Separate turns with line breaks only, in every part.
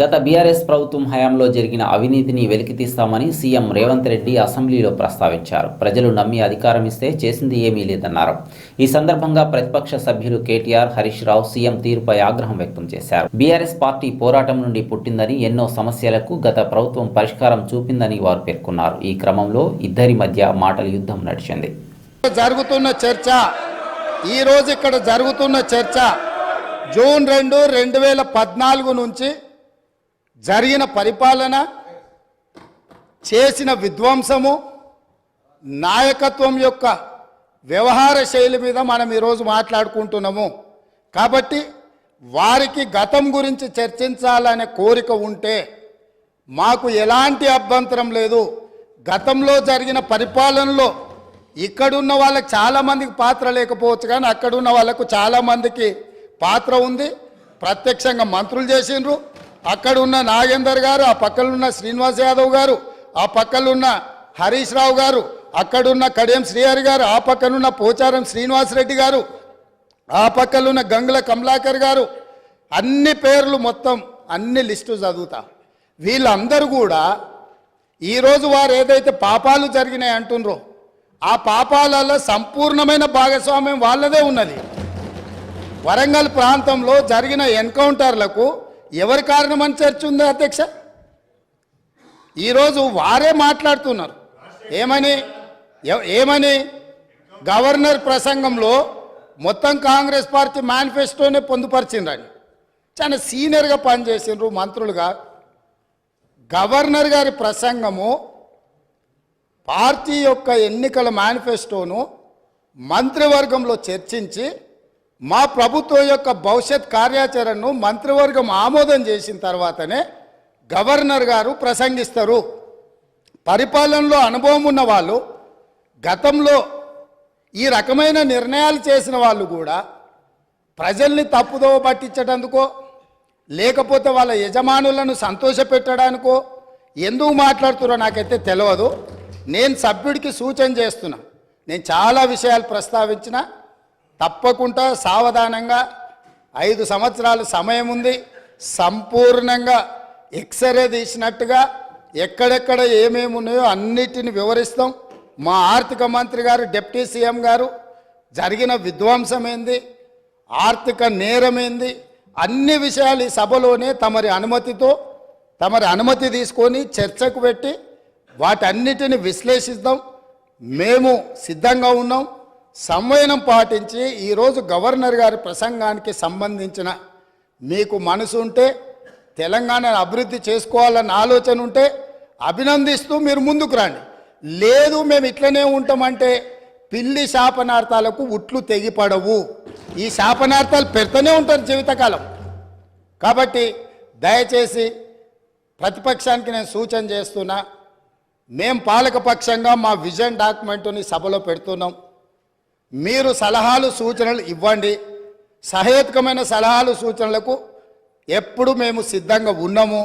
గత బీఆర్ఎస్ ప్రభుత్వం హయాంలో జరిగిన అవినీతిని వెలికితీస్తామని సీఎం రేవంత్ రెడ్డి అసెంబ్లీలో ప్రస్తావించారు. ప్రజలు నమ్మి అధికారం ఇస్తే చేసింది ఏమీ లేదన్నారు. ఈ సందర్భంగా ప్రతిపక్ష సభ్యులు కేటీఆర్ హరీష్ రావు సీఎం తీరుపై ఆగ్రహం వ్యక్తం చేశారు. బీఆర్ఎస్ పార్టీ పోరాటం నుండి పుట్టిందని ఎన్నో సమస్యలకు గత ప్రభుత్వం పరిష్కారం చూపిందని వారు పేర్కొన్నారు. ఈ క్రమంలో ఇద్దరి మధ్య మాటల యుద్ధం నడిచింది.
జరుగుతున్న చర్చ ఈ రోజు ఇక్కడ జరుగుతున్న చర్చ జూన్ రెండు రెండు వేల పద్నాలుగు నుంచి జరిగిన పరిపాలన చేసిన విధ్వంసము నాయకత్వం యొక్క వ్యవహార శైలి మీద మనం ఈరోజు మాట్లాడుకుంటున్నాము. కాబట్టి వారికి గతం గురించి చర్చించాలనే కోరిక ఉంటే మాకు ఎలాంటి అభ్యంతరం లేదు. గతంలో జరిగిన పరిపాలనలో ఇక్కడున్న వాళ్ళకి చాలామందికి పాత్ర లేకపోవచ్చు కానీ అక్కడున్న వాళ్ళకు చాలామందికి పాత్ర ఉంది. ప్రత్యక్షంగా మంత్రులు చేసిండ్రు. అక్కడున్న నాగేందర్ గారు ఆ పక్కనున్న శ్రీనివాస్ యాదవ్ గారు ఆ పక్కనున్న హరీష్ రావు గారు అక్కడున్న కడియం శ్రీహరి గారు ఆ పక్కనున్న పోచారం శ్రీనివాస్ రెడ్డి గారు ఆ పక్కనున్న గంగుల కమలాకర్ గారు అన్ని పేర్లు మొత్తం అన్ని లిస్టు చదువుతా. వీళ్ళందరూ కూడా ఈరోజు వారు ఏదైతే పాపాలు జరిగినాయి అంటుండ్రో ఆ పాపాలలో సంపూర్ణమైన భాగస్వామ్యం వాళ్ళదే ఉన్నది. వరంగల్ ప్రాంతంలో జరిగిన ఎన్కౌంటర్లకు ఎవరి కారణమని చర్చ ఉంది అధ్యక్ష? ఈరోజు వారే మాట్లాడుతున్నారు. ఏమని? ఏమని? గవర్నర్ ప్రసంగంలో మొత్తం కాంగ్రెస్ పార్టీ మేనిఫెస్టోనే పొందుపరిచిండ్రని చాలా సీనియర్గా పనిచేసిండ్రు మంత్రులుగా. గవర్నర్ గారి ప్రసంగము పార్టీ యొక్క ఎన్నికల మేనిఫెస్టోను మంత్రివర్గంలో చర్చించి మా ప్రభుత్వం యొక్క భవిష్యత్ కార్యాచరణను మంత్రివర్గం ఆమోదం చేసిన తర్వాతనే గవర్నర్ గారు ప్రసంగిస్తారు. పరిపాలనలో అనుభవం ఉన్న వాళ్ళు గతంలో ఈ రకమైన నిర్ణయాలు చేసిన వాళ్ళు కూడా ప్రజల్ని తప్పుదోవ పట్టించడానికో లేకపోతే వాళ్ళ యజమానులను సంతోషపెట్టడానికో ఎందుకు మాట్లాడుతున్నారో నాకైతే తెలియదు నేను సభ్యుడికి సూచన చేస్తున్నా. నేను చాలా విషయాలు ప్రస్తావించిన తప్పకుండా సావధానంగా ఐదు సంవత్సరాలు సమయం ఉంది. సంపూర్ణంగా ఎక్స్రే తీసినట్టుగా ఎక్కడెక్కడ ఏమేమి ఉన్నాయో అన్నిటిని వివరిస్తాం. మా ఆర్థిక మంత్రి గారు డిప్యూటీ సీఎం గారు జరిగిన విధ్వంసం ఏంది ఆర్థిక నేరమేంది అన్ని విషయాలు ఈ సభలోనే తమరి అనుమతితో తమరి అనుమతి తీసుకొని చర్చకు పెట్టి వాటన్నిటిని విశ్లేషిద్దాం. మేము సిద్ధంగా ఉన్నాం. సంవయనం పాటించి ఈరోజు గవర్నర్ గారి ప్రసంగానికి సంబంధించిన మీకు మనసు ఉంటే తెలంగాణను అభివృద్ధి చేసుకోవాలన్న ఆలోచన ఉంటే అభినందిస్తూ మీరు ముందుకు రండి. లేదు మేము ఇట్లనే ఉంటామంటే పిల్లి శాపనార్థాలకు ఉట్లు తెగిపడవు. ఈ శాపనార్థాలు పెడుతూనే ఉంటారు జీవితకాలం. కాబట్టి దయచేసి ప్రతిపక్షానికి నేను సూచన చేస్తున్నా మేం పాలకపక్షంగా మా విజన్ డాక్యుమెంట్ని సభలో పెడుతున్నాం. మీరు సలహాలు సూచనలు ఇవ్వండి. సహేతుకమైన సలహాలు సూచనలకు ఎప్పుడు మేము సిద్ధంగా ఉన్నాము.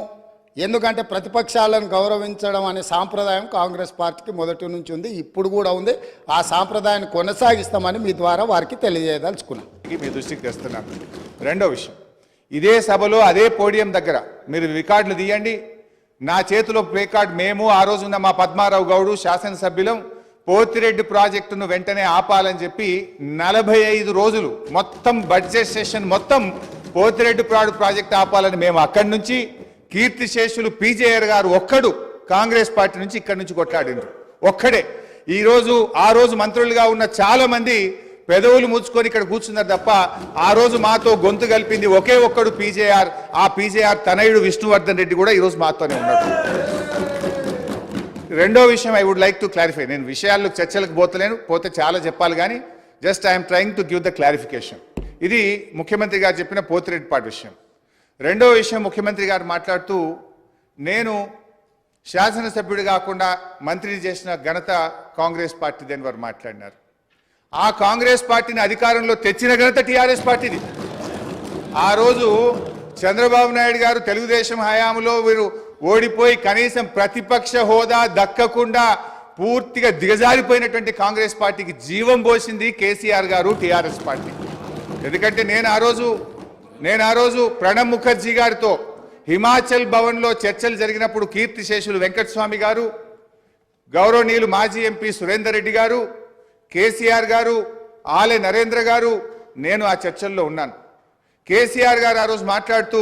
ఎందుకంటే ప్రతిపక్షాలను గౌరవించడం అనే సాంప్రదాయం కాంగ్రెస్ పార్టీకి మొదటి నుంచి ఉంది ఇప్పుడు కూడా ఉంది. ఆ సాంప్రదాయాన్ని కొనసాగిస్తామని మీ ద్వారా వారికి తెలియజేయదలుచుకున్నాం.
మీ దృష్టికి తెస్తున్నాను రెండో విషయం. ఇదే సభలో అదే పోడియం దగ్గర మీరు రికార్డులు తీయండి. నా చేతిలో ప్లే కార్డ్ మేము ఆ రోజున్న మా పద్మారావు గౌడు శాసనసభ్యులం పోతిరెడ్డి ప్రాజెక్టును వెంటనే ఆపాలని చెప్పి నలభై ఐదు రోజులు మొత్తం బడ్జెట్ సెషన్ మొత్తం పోతిరెడ్డి ప్రాడు ప్రాజెక్ట్ ఆపాలని మేము అక్కడి నుంచి కీర్తిశేషులు పీజేఆర్ గారు ఒక్కడు కాంగ్రెస్ పార్టీ నుంచి ఇక్కడి నుంచి కొట్లాడినారు ఒక్కడే. ఈరోజు ఆ రోజు మంత్రులుగా ఉన్న చాలా మంది పెదవులు ముచ్చుకొని ఇక్కడ కూర్చున్నారు తప్ప ఆ రోజు మాతో గొంతు కలిపింది ఒకే ఒక్కడు పీజేఆర్. ఆ పీజేఆర్ తనయుడు విష్ణువర్ధన్ రెడ్డి కూడా ఈరోజు మాతోనే ఉన్నాడు. రెండో విషయం I would like to clarify నేను విషయాలకు చర్చలకు పోతలేను పోతే చాలా చెప్పాలి కానీ just I'm trying to give the clarification ఇది ముఖ్యమంత్రి గారు చెప్పిన పోతిరెడ్డిపాటి విషయం. రెండో విషయం ముఖ్యమంత్రి గారు మాట్లాడుతూ నేను శాసనసభ్యుడు కాకుండా మంత్రిని చేసిన ఘనత కాంగ్రెస్ పార్టీదని వారు మాట్లాడినారు. ఆ కాంగ్రెస్ పార్టీని అధికారంలో తెచ్చిన ఘనత టీఆర్ఎస్ పార్టీది. ఆ రోజు చంద్రబాబు నాయుడు గారు తెలుగుదేశం హయాంలో వీరు ఓడిపోయి కనీసం ప్రతిపక్ష హోదా దక్కకుండా పూర్తిగా దిగజారిపోయినటువంటి కాంగ్రెస్ పార్టీకి జీవం పోసింది కేసీఆర్ గారు టీఆర్ఎస్ పార్టీ. ఎందుకంటే నేను ఆ రోజు నేను ఆ రోజు ప్రణబ్ ముఖర్జీ గారితో హిమాచల్ భవన్లో చర్చలు జరిగినప్పుడు కీర్తిశేషులు వెంకటస్వామి గారు గౌరవనీయులు మాజీ ఎంపీ సురేందర్ రెడ్డి గారు కేసీఆర్ గారు ఆలే నరేంద్ర గారు నేను ఆ చర్చల్లో ఉన్నాను. కేసీఆర్ గారు ఆ రోజు మాట్లాడుతూ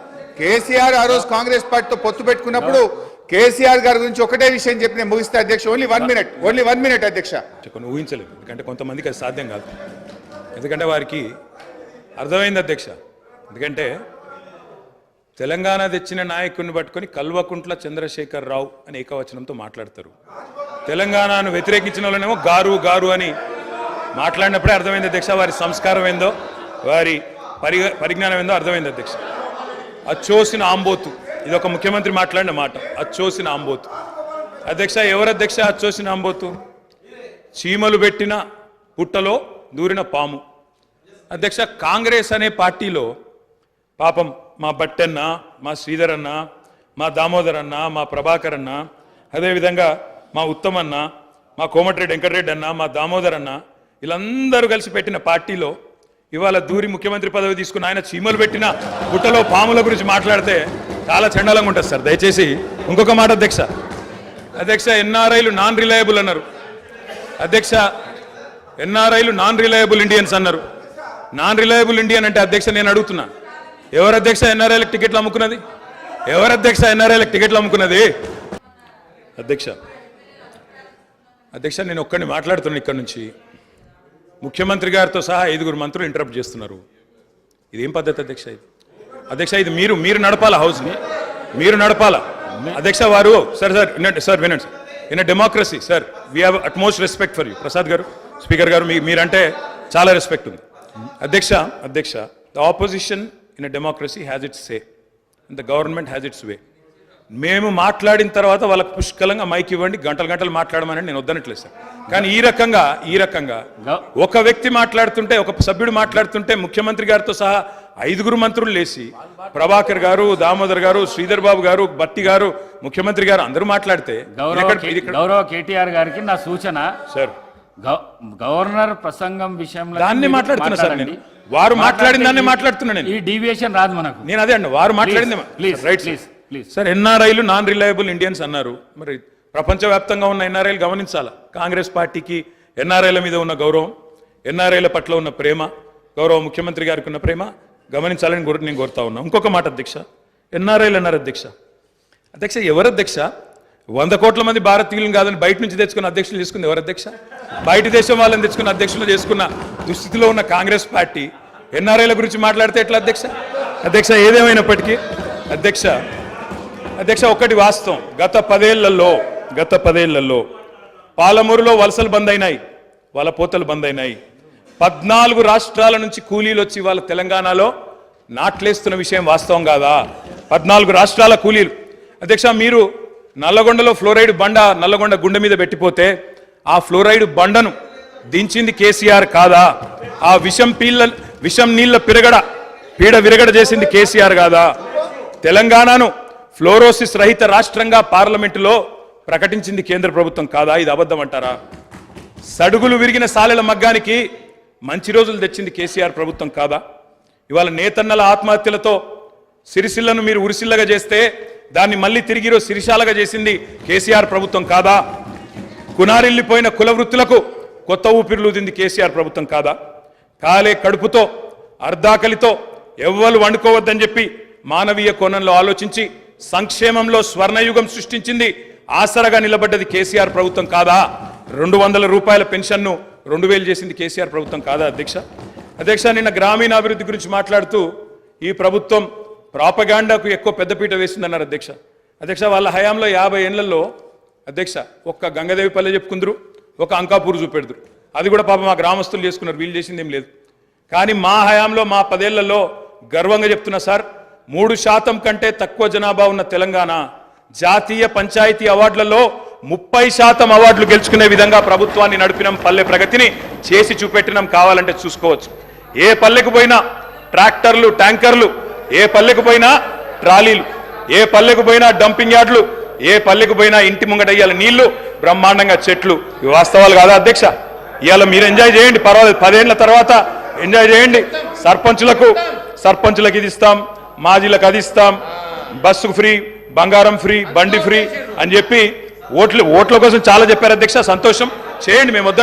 కేసీఆర్ ఆ రోజు కాంగ్రెస్ పార్టీతో పొత్తు పెట్టుకున్నప్పుడు కేసీఆర్ గారి గురించి ఒకటే విషయం చెప్పి నేను ముగిస్తే అధ్యక్ష. Only one minute only one minute అధ్యక్ష.
కొన్ని ఊహించలేము ఎందుకంటే కొంతమందికి అది సాధ్యం కాదు. ఎందుకంటే వారికి అర్థమైంది అధ్యక్ష. ఎందుకంటే తెలంగాణ తెచ్చిన నాయకుడిని పట్టుకొని కల్వకుంట్ల చంద్రశేఖర్ రావు అని ఏకవచనంతో మాట్లాడతారు. తెలంగాణను వ్యతిరేకించిన వాళ్ళనేమో గారు గారు అని మాట్లాడినప్పుడే అర్థమైంది అధ్యక్ష. వారి సంస్కారం ఏందో వారి పరి పరిజ్ఞానం ఏందో అర్థమైంది అధ్యక్ష. అచ్చోసిన ఆంబోతు. ఇది ఒక ముఖ్యమంత్రి మాట్లాడిన మాట. అచ్చోసిన ఆంబోతు. అధ్యక్ష ఎవరు అధ్యక్ష అచ్చోసిన ఆంబోతు? చీమలు పెట్టిన పుట్టలో దూరిన పాము. అధ్యక్ష కాంగ్రెస్ అనే పార్టీలో పాపం మా బట్టన్న మా శ్రీధర్ అన్న మా దామోదర్ అన్న మా ప్రభాకర్ అన్న అదేవిధంగా మా ఉత్తమన్న మా కోమటిరెడ్డి వెంకటరెడ్డి అన్న మా దామోదర్ అన్న వీళ్ళందరూ కలిసి పెట్టిన పార్టీలో ఇవాళ దూరి ముఖ్యమంత్రి పదవి తీసుకుని ఆయన చీమలు పెట్టిన గుట్టలో పాముల గురించి మాట్లాడితే చాలా చండాలంగా ఉంటుంది సార్. దయచేసి ఇంకొక మాట అధ్యక్ష. అధ్యక్ష ఎన్ఆర్ఐలు నాన్ రిలయబుల్ అన్నారు. అధ్యక్ష ఎన్ఆర్ఐలు నాన్ రిలయబుల్ ఇండియన్స్ అన్నారు. నాన్ రిలయబుల్ ఇండియన్ అంటే అధ్యక్ష నేను అడుగుతున్నా. ఎవరు అధ్యక్ష ఎన్ఆర్ఐలకు టికెట్లు అమ్ముకున్నది? ఎవరు అధ్యక్ష ఎన్ఆర్ఐలకు టికెట్లు అమ్ముకున్నది? అధ్యక్ష అధ్యక్ష నేను ఒక్కడిని మాట్లాడుతున్నాను ఇక్కడ నుంచి. ముఖ్యమంత్రి గారితో సహా ఐదుగురు మంత్రులు ఇంటరప్ట్ చేస్తున్నారు. ఇదేం పద్ధతి అధ్యక్ష ఇది? అధ్యక్ష ఇది మీరు మీరు నడపాల హౌస్ని మీరు నడపాల? అధ్యక్ష వారు సార్ సార్ వినండి సార్ వినండి sir in democracy sir we have utmost respect for you Prasad garu speaker garu మీ మీరంటే చాలా రెస్పెక్ట్ ఉంది. అధ్యక్ష అధ్యక్ష the opposition in a democracy has its say the government has its way మేము మాట్లాడిన తర్వాత వాళ్ళకి పుష్కలంగా మైక్ ఇవ్వండి గంటలు గంటలు మాట్లాడమని నేను వద్దనట్లేదు సార్ కానీ ఈ రకంగా ఈ రకంగా ఒక వ్యక్తి మాట్లాడుతుంటే ఒక సభ్యుడు మాట్లాడుతుంటే ముఖ్యమంత్రి గారితో సహా ఐదుగురు మంత్రులు లేచి ప్రభాకర్ గారు దామోదర్ గారు శ్రీధర్ బాబు గారు బట్టి గారు ముఖ్యమంత్రి గారు అందరూ మాట్లాడితే
గౌరవ కేటీఆర్ గారికి నా సూచన
సార్
గవ- గవర్నర్ ప్రసంగం విషయంలో
దాన్ని మాట్లాడుతున్నా సార్. నేను. వారు మాట్లాడిన దాన్ని మాట్లాడుతున్నా నేను.
ఈ డీవియేషన్ రాదు మనకు
నేను అదే అండి వారు మాట్లాడింది
please
right
please please
sir ఎన్ఆర్ఐలు నాన్ రిలయబుల్ ఇండియన్స్ అన్నారు. మరి ప్రపంచవ్యాప్తంగా ఉన్న ఎన్ఆర్ఐలు గమనించాలా? కాంగ్రెస్ పార్టీకి ఎన్ఆర్ఐల మీద ఉన్న గౌరవం ఎన్ఆర్ఐల పట్ల ఉన్న ప్రేమ గౌరవ ముఖ్యమంత్రి గారికి ఉన్న ప్రేమ గమనించాలని కోరు- నేను కోరుతా ఉన్నా. ఇంకొక మాట అధ్యక్ష. ఎన్ఆర్ఐలు అన్నారు అధ్యక్ష. అధ్యక్ష ఎవరు అధ్యక్ష? వంద కోట్ల మంది భారతీయులను కాదని బయట నుంచి తెచ్చుకున్న అధ్యక్షులు చేసుకుంది ఎవరు అధ్యక్ష? బయట దేశం వాళ్ళని తెచ్చుకున్న అధ్యక్షులు చేసుకున్న దుస్థితిలో ఉన్న కాంగ్రెస్ పార్టీ ఎన్ఆర్ఐల గురించి మాట్లాడితే ఎట్లా అధ్యక్ష? అధ్యక్ష ఏదేమైనప్పటికీ అధ్యక్ష అధ్యక్ష ఒకటి వాస్తవం. గత పదేళ్ళలో గత పదేళ్ళలో పాలమూరులో వలసలు బంద్ అయినాయి వాళ్ళ పోతలు బంద్ అయినాయి. పద్నాలుగు రాష్ట్రాల నుంచి కూలీలు వచ్చి వాళ్ళ తెలంగాణలో నాట్లేస్తున్న విషయం వాస్తవం కాదా? పద్నాలుగు రాష్ట్రాల కూలీలు. అధ్యక్ష మీరు నల్లగొండలో ఫ్లోరైడ్ బండ నల్లగొండ గుండె మీద పెట్టిపోతే ఆ ఫ్లోరైడ్ బండను దించింది కేసీఆర్ కాదా? ఆ విషం పీళ్ళ విషం నీళ్ళ పిరగడ పీడ విరగడ చేసింది కేసీఆర్ కాదా? తెలంగాణను ఫ్లోరోసిస్ రహిత రాష్ట్రంగా పార్లమెంటులో ప్రకటించింది కేంద్ర ప్రభుత్వం కాదా? ఇది అబద్ధం అంటారా? సడుగులు విరిగిన సాలెల మగ్గానికి మంచి రోజులు తెచ్చింది కేసీఆర్ ప్రభుత్వం కాదా? ఇవాళ నేతన్నల ఆత్మహత్యలతో సిరిసిల్లను మీరు ఉరిసిల్లగా చేస్తే దాన్ని మళ్ళీ తిరిగి సిరిశాలగా చేసింది కేసీఆర్ ప్రభుత్వం కాదా? కునారిల్లిపోయిన కుల వృత్తులకు కొత్త ఊపిరిలూదింది కేసీఆర్ ప్రభుత్వం కాదా? కాలే కడుపుతో అర్ధాకలితో ఎవ్వరు వండుకోవద్దని చెప్పి మానవీయ కోణంలో ఆలోచించి సంక్షేమంలో స్వర్ణయుగం సృష్టించింది. ఆసరగా నిలబడ్డది కేసీఆర్ ప్రభుత్వం కాదా? రెండు వందల రూపాయల పెన్షన్ను రెండు వేలు చేసింది కేసీఆర్ ప్రభుత్వం కాదా అధ్యక్ష? అధ్యక్ష నిన్న గ్రామీణాభివృద్ధి గురించి మాట్లాడుతూ ఈ ప్రభుత్వం ప్రాపగాండాకు ఎక్కువ పెద్దపీట వేసిందన్నారు అధ్యక్ష. అధ్యక్ష వాళ్ళ హయాంలో యాభై ఏళ్ళలో అధ్యక్ష ఒక్క గంగదేవి పల్లె చెప్పుకుందరు ఒక అంకాపూర్ చూపెడుతురు అది కూడా పాప మా గ్రామస్తులు చేసుకున్నారు వీళ్ళు చేసింది ఏం లేదు. కానీ మా హయాంలో మా పదేళ్ళలో గర్వంగా చెప్తున్నా సార్ మూడు శాతం కంటే తక్కువ జనాభా ఉన్న తెలంగాణ జాతీయ పంచాయతీ అవార్డులలో ముప్పై శాతం అవార్డులు గెలుచుకునే విధంగా ప్రభుత్వాన్ని నడిపినాం పల్లె ప్రగతిని చేసి చూపెట్టినాం కావాలంటే చూసుకోవచ్చు. ఏ పల్లెకు పోయినా ట్రాక్టర్లు ట్యాంకర్లు ఏ పల్లెకు పోయినా ట్రాలీలు ఏ పల్లెకు పోయినా డంపింగ్ యార్డ్లు ఏ పల్లెకు పోయినా ఇంటి ముంగట ఇయ్యాల నీళ్ళు బ్రహ్మాండంగా చెట్లు. ఇవి వాస్తవాలు కాదా అధ్యక్ష? ఇవాళ మీరు ఎంజాయ్ చేయండి పర్వాలేదు. పదేళ్ళ తర్వాత ఎంజాయ్ చేయండి. సర్పంచులకు సర్పంచులకు ఇది ఇస్తాం. మాజీలకు అది ఇస్తాం. బస్సు ఫ్రీ బంగారం ఫ్రీ బండి ఫ్రీ అని చెప్పి ఓట్లు ఓట్ల కోసం చాలా చెప్పారు అధ్యక్ష. సంతోషం. చేయండి మేము వద్దంటే